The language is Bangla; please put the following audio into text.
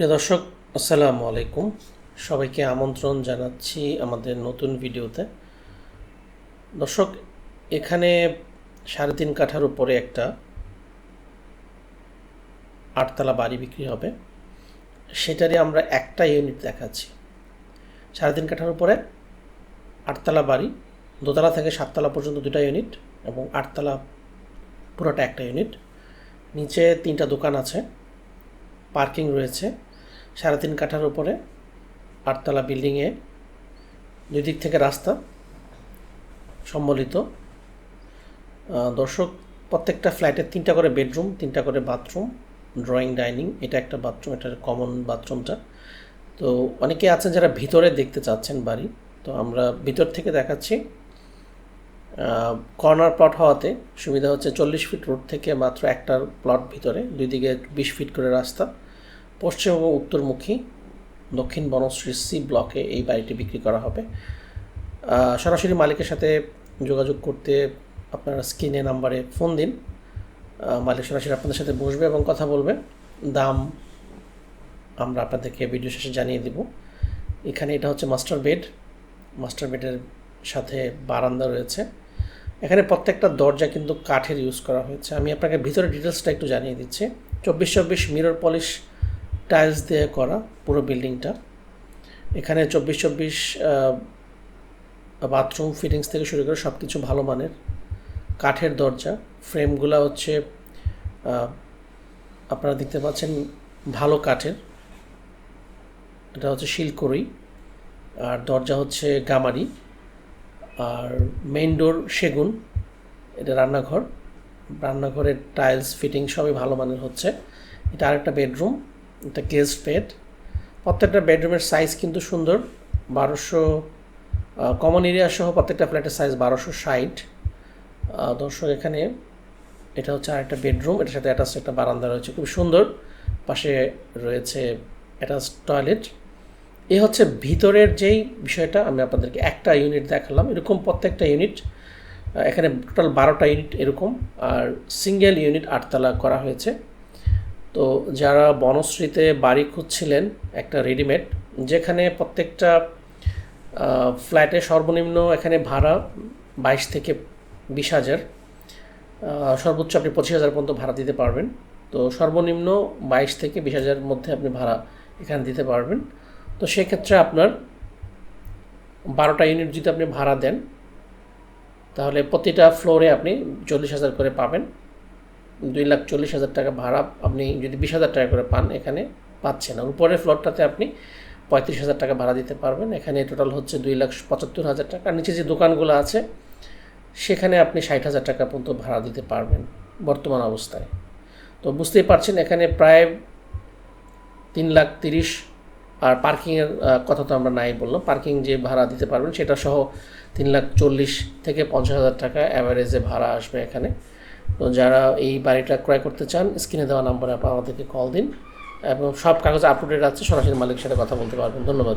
প্রিয় দর্শক, আসসালামু আলাইকুম। সবাইকে আমন্ত্রণ জানাচ্ছি আমাদের নতুন ভিডিওতে। দর্শক, এখানে সাড়ে তিন কাঠার উপরে একটা আটতলা বাড়ি বিক্রি হবে। সেটারই আমরা একটা ইউনিট দেখাচ্ছি। সাড়ে তিন কাঠার উপরে আটতলা বাড়ি, দোতলা থেকে সাততলা পর্যন্ত দুটা ইউনিট এবং আটতলা পুরোটা একটা ইউনিট। নিচে তিনটা দোকান আছে, পার্কিং রয়েছে। সাড়ে তিন কাঠার উপরে আটতলা বিল্ডিংয়ে দুই দিক থেকে রাস্তা সম্বলিত। দর্শক, প্রত্যেকটা ফ্ল্যাটের তিনটা করে বেডরুম, তিনটা করে বাথরুম, ড্রয়িং, ডাইনিং, এটা একটা বাথরুম, এটা কমন বাথরুমটা। তো অনেকে আছেন যারা ভিতরে দেখতে চাচ্ছেন বাড়ি, তো আমরা ভিতর থেকে দেখাচ্ছি। কর্নার প্লট হওয়াতে সুবিধা হচ্ছে চল্লিশ ফিট রোড থেকে মাত্র একটা প্লট ভিতরে, দুই দিকে বিশ ফিট করে রাস্তা। পশ্চিম এবং উত্তরমুখী, দক্ষিণ বনশ্রী সি ব্লকে এই বাড়িটি বিক্রি করা হবে। সরাসরি মালিকের সাথে যোগাযোগ করতে আপনারা স্ক্রিনে নাম্বারে ফোন দিন। মালিক সরাসরি আপনাদের সাথে বসবে এবং কথা বলবে। দাম আমরা আপনাদেরকে ভিডিও শেষে জানিয়ে দিব। এখানে এটা হচ্ছে মাস্টার বেড। মাস্টার বেডের সাথে বারান্দা রয়েছে। এখানে প্রত্যেকটা দরজা কিন্তু কাঠের ইউজ করা হয়েছে। আমি আপনাকে ভিতরে ডিটেলসটা একটু জানিয়ে দিচ্ছি। চব্বিশ চব্বিশ মিরর পলিশ টাইলস দিয়ে করা পুরো বিল্ডিংটা। এখানে চব্বিশ চব্বিশ বাথরুম ফিটিংস থেকে শুরু করে সব কিছু ভালো মানের। কাঠের দরজা, ফ্রেমগুলো হচ্ছে আপনারা দেখতে পাচ্ছেন ভালো কাঠের। এটা হচ্ছে শিলকড়ি, আর দরজা হচ্ছে গামারি, আর মেইন ডোর সেগুন, এটা রান্নাঘর। রান্নাঘরের টাইলস ফিটিং সবই ভালো মানের হচ্ছে। এটা আরেকটা বেডরুম। এটা গেস্ট বেড। প্রত্যেকটা বেডরুমের সাইজ কিন্তু সুন্দর। বারোশো কমন এরিয়া সহ প্রত্যেকটা ফ্ল্যাটের সাইজ বারোশো ষাট। দর্শক এখানে এটা হচ্ছে আরেকটা বেডরুম। এটার সাথে অ্যাটাচ একটা বারান্দা রয়েছে খুব সুন্দর। পাশে রয়েছে অ্যাটাচ টয়লেট এ হচ্ছে ভিতরের যেই বিষয়টা, আমি আপনাদেরকে একটা ইউনিট দেখালাম। এরকম প্রত্যেকটা ইউনিট এখানে টোটাল বারোটা ইউনিট এরকম। আর সিঙ্গেল ইউনিট আটতলা করা হয়েছে। তো যারা বনশ্রীতে বাড়ি খুঁজছিলেন একটা রেডিমেড যেখানে প্রত্যেকটা ফ্ল্যাটে সর্বনিম্ন এখানে ভাড়া বাইশ থেকে বিশ হাজার সর্বোচ্চ আপনি পঁচিশ হাজার পর্যন্ত ভাড়া দিতে পারবেন। তো সর্বনিম্ন বাইশ থেকে বিশ হাজারের মধ্যে আপনি ভাড়া এখানে দিতে পারবেন। তো সেক্ষেত্রে আপনার বারোটা ইউনিট যদি আপনি ভাড়া দেন, তাহলে প্রতিটা ফ্লোরে আপনি চল্লিশ হাজার করে পাবেন। দুই লাখ চল্লিশ হাজার টাকা ভাড়া আপনি যদি বিশ হাজার টাকা করে পান এখানে পাচ্ছেন। আর উপরের ফ্লোরটাতে আপনি পঁয়ত্রিশ হাজার টাকা ভাড়া দিতে পারবেন। এখানে টোটাল হচ্ছে দুই লাখ পঁচাত্তর হাজার টাকা। নিচে যে দোকানগুলো আছে, সেখানে আপনি ষাট হাজার টাকা পর্যন্ত ভাড়া দিতে পারবেন বর্তমান অবস্থায়। তো বুঝতেই পারছেন, এখানে প্রায় তিন লাখ তিরিশ আর পার্কিংয়ের কথা তো আমরা নাই বললাম। পার্কিং যে ভাড়া দিতে পারবেন, সেটা সহ তিন লাখ চল্লিশ থেকে পঞ্চাশ হাজার টাকা অ্যাভারেজে ভাড়া আসবে এখানে। তো যারা এই বাড়িটা ক্রয় করতে চান, স্ক্রিনে দেওয়া নাম্বারে আমাদেরকে কল দিন এবং সব কাগজ আপলোডেড আছে, সরাসরি মালিকের সাথে কথা বলতে পারবেন। ধন্যবাদ।